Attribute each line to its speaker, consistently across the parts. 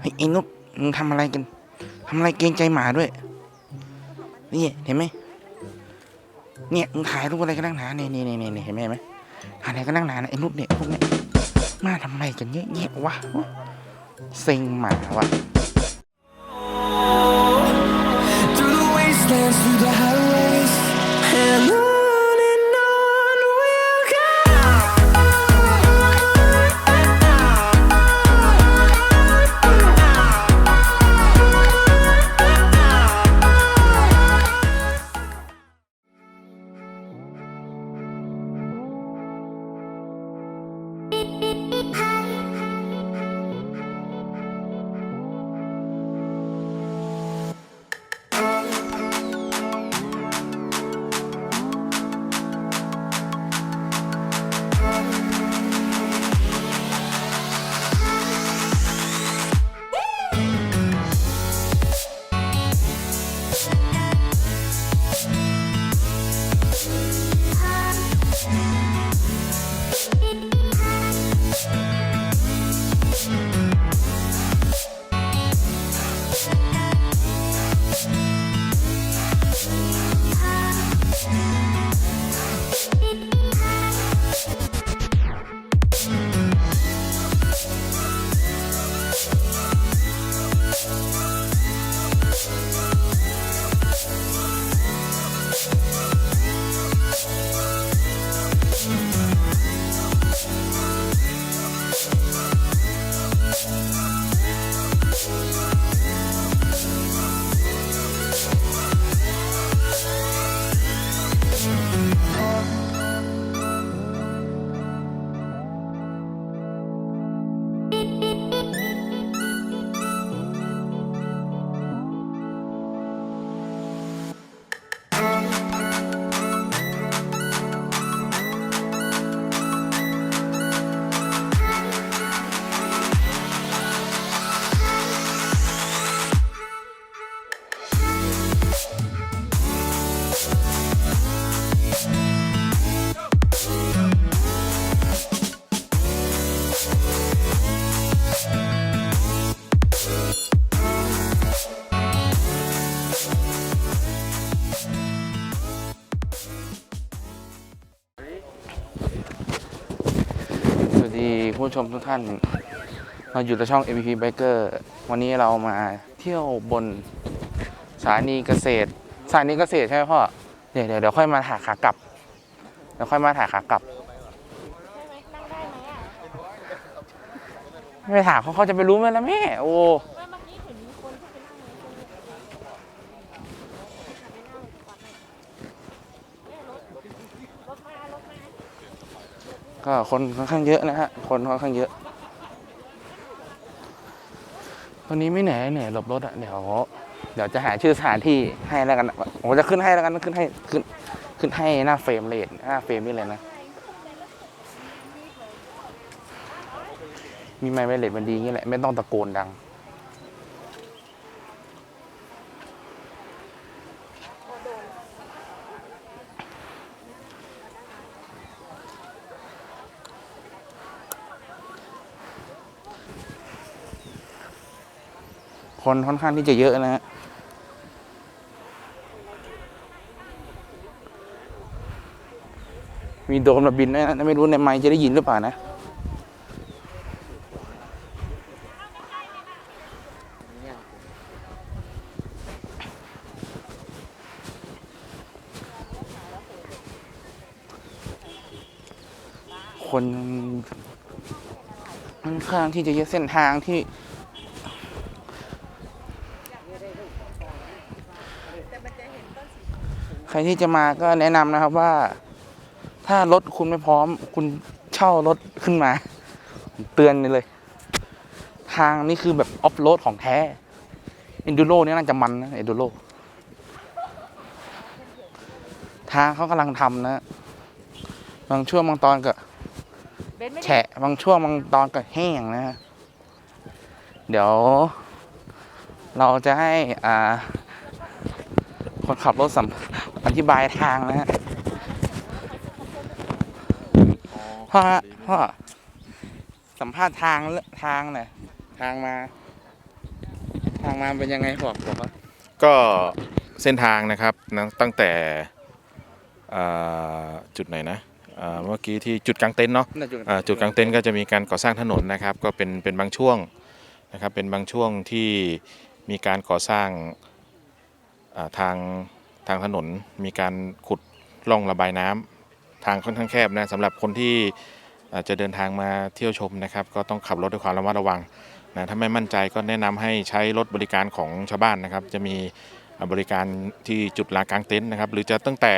Speaker 1: เฮ้ยไอ้นุ๊กมึงทำอะไรกันทำอะไรเกรงใจหมาด้วย นี่เห็นไหมเนี่ยมึงถ่ายรูปอะไรก็นั่งหนาเนี่ยเนี่นี่นี่ยเห็นไหมไหมถ่ายอะไรก็นั่งหนาไอ้นุ๊กเนี่ยพวกเนี่ยมาทำไมกันเยอะแยะวะเซ็งหมาวะ ผู้ชมทุกท่าน เราอยู่ในช่อง MVP Biker วันนี้เรามาเที่ยวบนสถานีเกษตรสถานีเกษตรใช่ไหมพ่อ เดี๋ยวเดี๋ยวเดี๋ยวค่อยมาถ่ายขากลับ เดี๋ยวค่อยมาถ่ายขากลับไม่ถามเขาเขาจะไปรู้ไหมล่ะแม่ โอ้
Speaker 2: ว่าเมื่อกี้เห็นมีคนที่ไปนั่งในคนเนี่ยรถรถมารถมา
Speaker 1: ก็คนค่อนข้างเยอะนะฮะ คนค่อนข้างเยอะตอนนี้ไม่เหนื่อยเหนื่อยหลบรถอะเดี๋ยวเดี๋ยวจะหาชื่อสถานที่ให้แล้วกันผมจะขึ้นให้แล้วกันขึ้นให้ขึ้นขึ้นให้หน้าเฟรมเลทหน้าเฟรมนี่เลยนะ มีไมค์ไวเลสมันดีอย่างนี้แหละ ไม่ต้องตะโกนดัง คนค่อนข้างที่จะเยอะนะฮะมีโดรนมาบินนะไม่รู้ในไมค์จะได้ยินหรือเปล่านะ คนค่อนข้างที่จะเยอะเส้นทางที่ ใครที่จะมาก็แนะนำนะครับว่า ถ้ารถคุณไม่พร้อม คุณเช่ารถขึ้นมาผมเตือนเลย ทางนี่คือแบบออฟโรดของแท้เอนดูโรนี่น่าจะมันนะเอนดูโรทางเขากำลังทำนะ บางช่วงบางตอนก็แฉะบางช่วงบางตอนก็แห้งนะฮะเดี๋ยว เราจะให้อ่าคนขับรถสัม ธิบายทางนะฮะพ่อฮะพ่อสัมภาษณ์ทางเรื่องทางหน่อยทางมา ทางมาเป็นยังไงบอกบอกว่า
Speaker 3: ก็เส้นทางนะครับนะตั้งแต่อ่าจุดไหนนะอ่าเมื่อกี้ที่จุดกลางเต็นท์เนาะ
Speaker 1: น่าจะ
Speaker 3: อ่าจุดกลางเต็นท์ก็จะมีการก่อสร้างถนนนะครับ ก็เป็นเป็นบางช่วงนะครับเป็นบางช่วงที่มีการก่อสร้างอ่าทางทางถนนมีการขุดร่องระบายน้ำทางค่อนข้างแคบนะสำหรับคนที่อาจจะเดินทางมาเที่ยวชมนะครับ ก็ต้องขับรถด้วยความระมัดระวังนะถ้าไม่มั่นใจก็แนะนำให้ใช้รถบริการของชาวบ้านนะครับ จะมีอ่าบริการที่จุดลานกลางเต็นท์นะครับ หรือจะตั้งแต่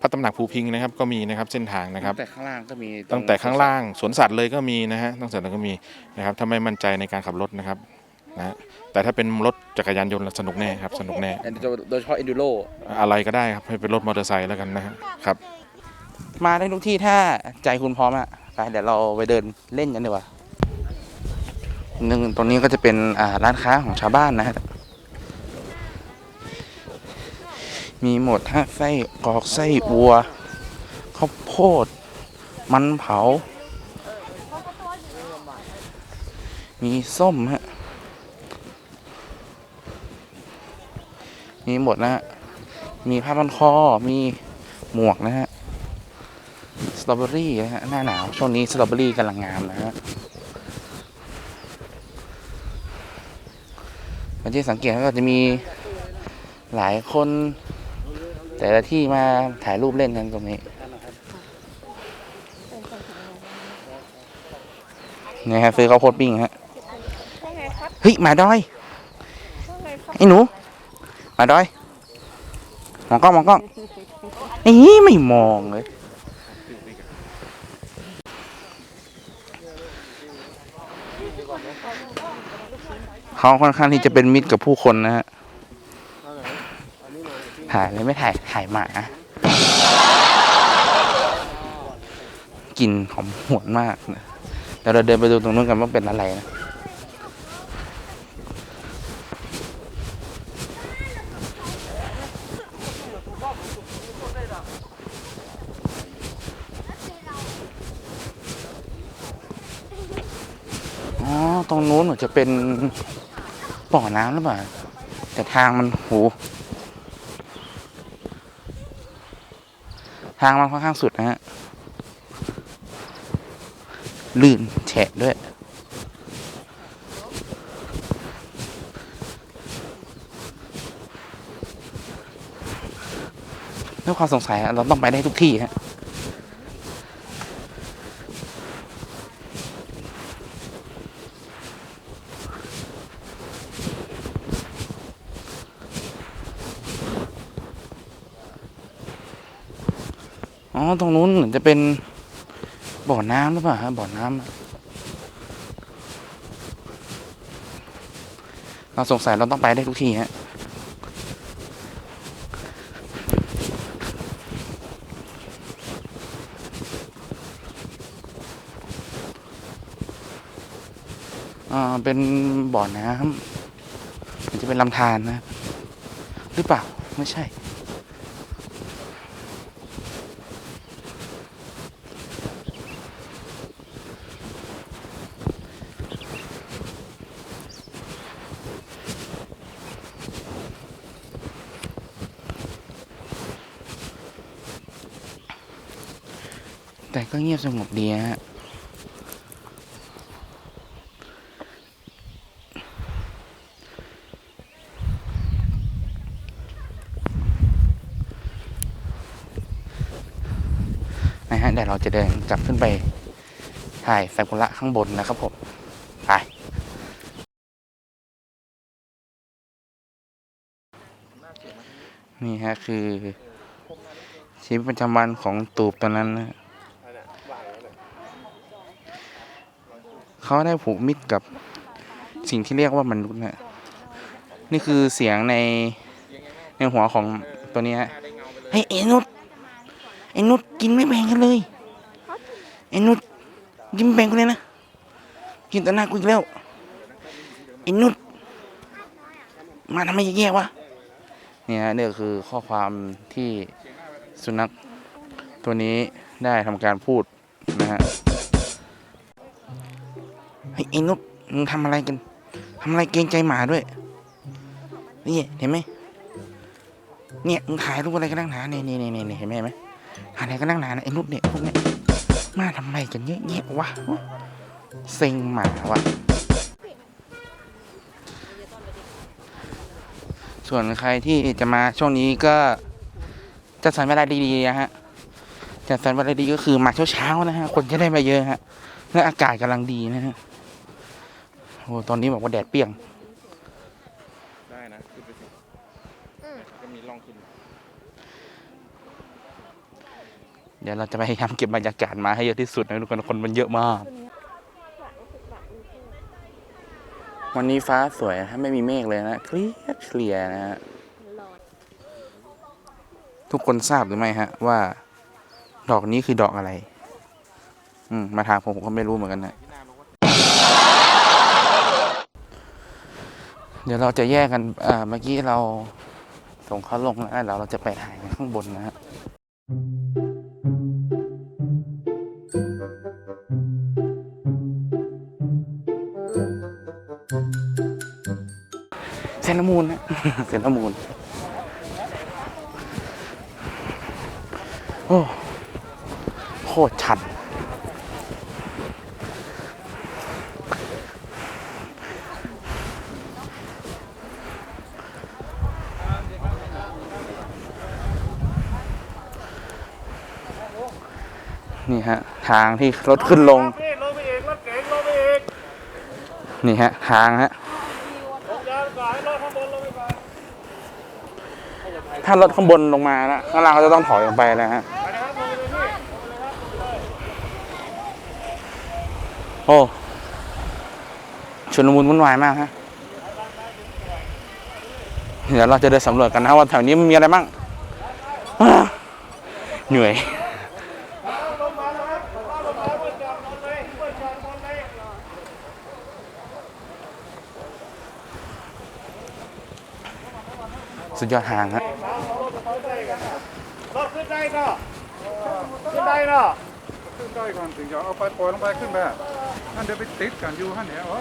Speaker 3: พระตำหนักภูพิงนะครับก็มีนะครับเส้นทางนะครับ
Speaker 1: ตั้งแต่ข้างล่างก็มี
Speaker 3: ตั้งแต่ข้างล่างสวนสัตว์เลยก็มีนะฮะตั้งแต่ก็มีนะครับถ้าไม่มั่นใจในการขับรถนะครับ นะฮะแต่ถ้าเป็นรถจักรยานยนต์สนุกแน่ครับสนุกแน่
Speaker 1: โดยเฉพาะเอนดูโร
Speaker 3: อะไรก็ได้ครับให้เป็นรถมอเตอร์ไซค์แล้วกันนะฮะครับ
Speaker 1: มาได้ทุกที่ถ้าใจคุณพร้อมอะไปเดี๋ยวเราไปเดินเล่นกันดีกว่าหนึ่งตรงนี้ก็จะเป็นอ่าร้านค้าของชาวบ้านนะฮะมีหมดฮะไส้กรอกไส้วัวข้าวโพด มันเผา มีส้มฮะ มีหมดนะฮะ มีผ้าพันคอ มีหมวกนะฮะ สตรอเบอรี่นะฮะ หน้าหนาว ช่วงนี้สตรอเบอรี่กำลังงามนะฮะมันที่สังเกตก็จะมีหลายคน แต่ละที่มาถ่ายรูปเล่นกันตรงนี้นี่ฮะซื้อข้าวโพดปิ้งฮะ
Speaker 2: ว่าไงครับ
Speaker 1: เฮ้ยหมาดอย
Speaker 2: ว่าไงครับ
Speaker 1: ไอ้หนูห มาด้อยมองกล้องมองกล้องนี่ไม่มองเลยเขาค่อนข้างที่จะเป็นมิตรกับผู้คนนะฮะถ่ายเลยไม่ถ่ายถ่ายหมากลิ่นหอมหวนมากนะเดี๋ยวเราเดินไปดูตรงนู้นกันว่าเป็นอะไรนะ อ๋อ ตรงนู้นเหมือนจะเป็นบ่อน้ำหรือเปล่า แต่ทางมันโหทางมันค่อนข้างสุดนะฮะ ลื่นแฉะด้วย ด้วยความสงสัยเราต้องไปได้ทุกที่ฮะ อ๋อ ตรงนู้นเหมือนจะเป็นบ่อน้ำหรือเปล่าฮะบ่อน้ำเราสงสัยเราต้องไปได้ทุกที่ฮะอ่าเป็นบ่อน้ำมันจะเป็นลำธารนะ หรือเปล่า ไม่ใช่ ก็เงียบสงบดีฮะนะฮะเดี๋ยวเราจะเดินกลับขึ้นไปถ่ายซากุระข้างบนนะครับผม ไปนี่ฮะคือชีวิตประจำวันของตูบตอนนั้นนะ เขาได้ผูกมิตรกับสิ่งที่เรียกว่ามนุษย์นะนี่คือเสียงในในหัวของตัวนี้ฮะเฮ้ยไอ้นุชไอ้นุชกินไม่แบ่งกันเลยไอ้นุชกินไม่แบ่งกันเลยนะกินต่หน้ากูอีกแล้วไอ้นุชมาทำไมแย่ๆวะเนี่ยฮะนี่คือข้อความที่สุนัขตัวนี้ได้ทำการพูดนะฮะ เฮ้ยไอ้นุชมึงทำอะไรกันทำอะไรเกรงใจหมาด้วย นี่เห็นไหมเนี่ยมึงถ่ายรูปอะไรกันนั่งหนาเนี่ยเนี่นี่นี่ยเห็นไหมไหมถ่ายอะไรกันนั่งหนาไอ้นุชเนี่ยพวกเนี่ยมาทำไมกันเยอะแยะวะเซ็งหมาวะส่วนใครที่จะมาช่วงนี้ก็จะสรรเวลาดีๆนะฮะจะสรรเวลาดีก็คือมาเช้าๆนะฮะคนจะได้มาเยอะฮะและอากาศกำลังดีนะฮะ โอ้ตอนนี้บอกว่าแดดเปรี้ยง
Speaker 3: ได้นะขึ้นไปสิก็มีร่องขึ้น
Speaker 1: เดี๋ยวเราจะพยายามเก็บบรรยากาศมาให้เยอะที่สุดนะทุกคนคนมันเยอะมาก วันนี้ฟ้าสวยนะไม่มีเมฆเลยนะเคลียร์เคลียร์นะฮะทุกคนทราบหรือไม่ฮะ ว่า ดอกนี้คือดอกอะไร อืมมาทางผมผมก็ไม่รู้เหมือนกันนะ เดี๋ยวเราจะแยกกันอ่าเมื่อกี้เราส่งเขาลงแล้วเราเราจะไปถ่ายกันข้างบนนะฮะเซนต์มูลนะเซนต์มูลโอ้โคตรชัน นี่ฮะทางที่รถขึ้นลง
Speaker 4: นี่ลงไปอีกรถเก๋งลงไปอีก
Speaker 1: นี่ฮะทางฮะ
Speaker 4: ลงยาวก่อนให้รถข้างบนลงไปก่อน
Speaker 1: ถ้ารถข้างบนลงมานะข้างล่างเขาจะต้องถอยลงไปนะฮะ
Speaker 4: ไปนะครับลงไปเลยพี่
Speaker 1: โอ้ชุลมุนวุ่นวายมากฮะเดี๋ยวเราจะเดินสำรวจกันนะว่าแถวนี้มันมีอะไรบ้างอ่าเหนื่อย
Speaker 4: ลงมาแล้วครับลงมาเพื่อจอดรถเลยเพื่อจอดรถเลย
Speaker 1: สุดยอดทางฮะ
Speaker 4: รถขึ้นได้ก็ขึ้นได้เนาะ
Speaker 5: ขึ้นได้ก่อนถึงจะเอาไปปล่อยลงไปขึ้นไปนั่นเดี๋ยวไปติดกันอยู่ฮั่นเนี่ยเหรอ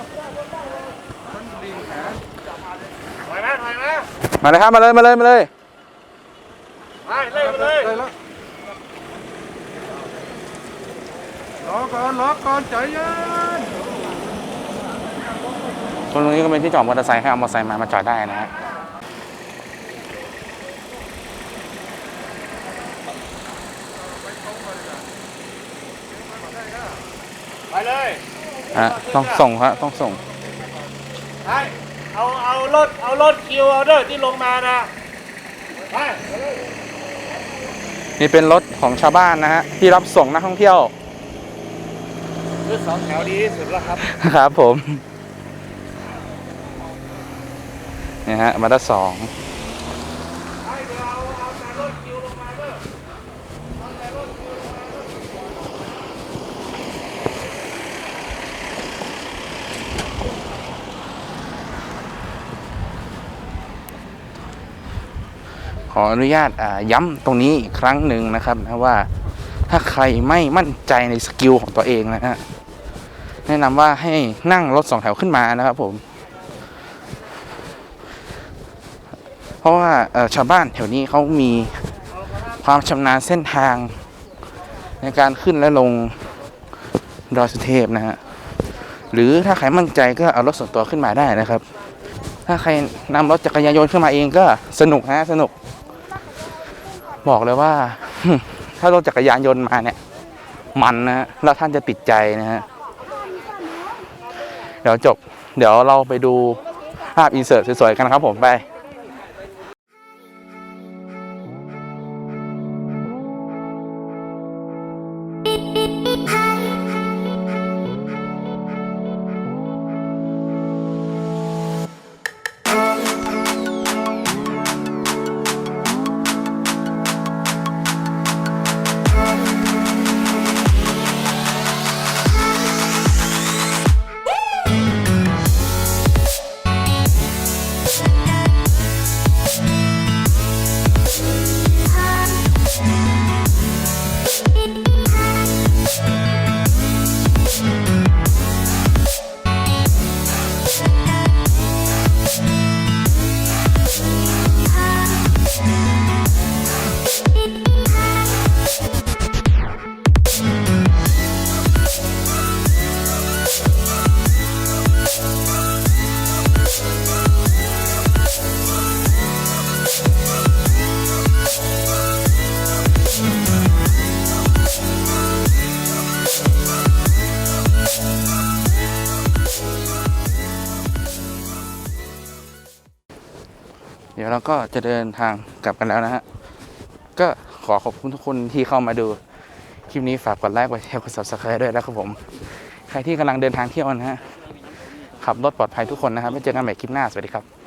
Speaker 5: มันดีแขน
Speaker 4: ถอยไหมถอยไหม
Speaker 1: มาเลยครับมาเลยมาเลยมาเลย
Speaker 4: ไปเล่นไปเลย
Speaker 5: ได้แล้วรอก่อนรอก่อนใจเย็น
Speaker 1: ตรงนี้ก็เป็นที่จอดมอเตอร์ไซค์ให้เอามอเตอร์ไซค์มามาจอดได้นะฮะ
Speaker 4: ไปเลย
Speaker 1: ฮะต้องส่งฮะต้องส่ง
Speaker 4: ไปเอาเอารถเอารถคิวเอาเด้อที่ลงมานะไป
Speaker 1: นี่เป็นรถของชาวบ้านนะฮะที่รับส่งนักท่องเที่ยว
Speaker 4: คือสองแถวดีที่สุดแล้วครับ
Speaker 1: ครับผมนี่ฮะมาด้าสอง
Speaker 4: ไปเดี๋ยวเอาเอาแต่รถคิวลงมาเด้อเอาแต่รถคิวลงมาเด้อ
Speaker 1: ขออนุญาตย้ำตรงนี้อีกครั้งหนึ่งนะครับนะว่าถ้าใครไม่มั่นใจในสกิลของตัวเองนะฮะแนะนำว่าให้นั่งรถสองแถวขึ้นมานะครับผม เพราะว่าชาวบ้านแถวนี้เขามีความชำนาญเส้นทาง ในการขึ้นและลงดอยสุเทพนะฮะหรือถ้าใครมั่นใจก็เอารถส่วนตัวขึ้นมาได้นะครับ ถ้าใครนำรถจักรยานยนต์ขึ้นมาเองก็สนุกฮะสนุก บอกเลยว่า ถ้ารถจักรยานยนต์มาเนี่ย มันนะฮะแล้วท่านจะติดใจนะฮะเดี๋ยวจบ เดี๋ยวเราไปดูภาพอินเสิร์ตสวยๆกันนะครับผมไป ดี๋ยวเราก็จะเดินทางกลับกันแล้วนะฮะ ก็ขอขอบคุณทุกคนที่เข้ามาดู คลิปนี้ฝากกดไลค์กดแชร์กด subscribe ด้วยนะครับผม ใครที่กำลังเดินทางเที่ยวนะฮะขับรถปลอดภัยทุกคนนะครับไว้เจอกันใหม่คลิปหน้า สวัสดีครับ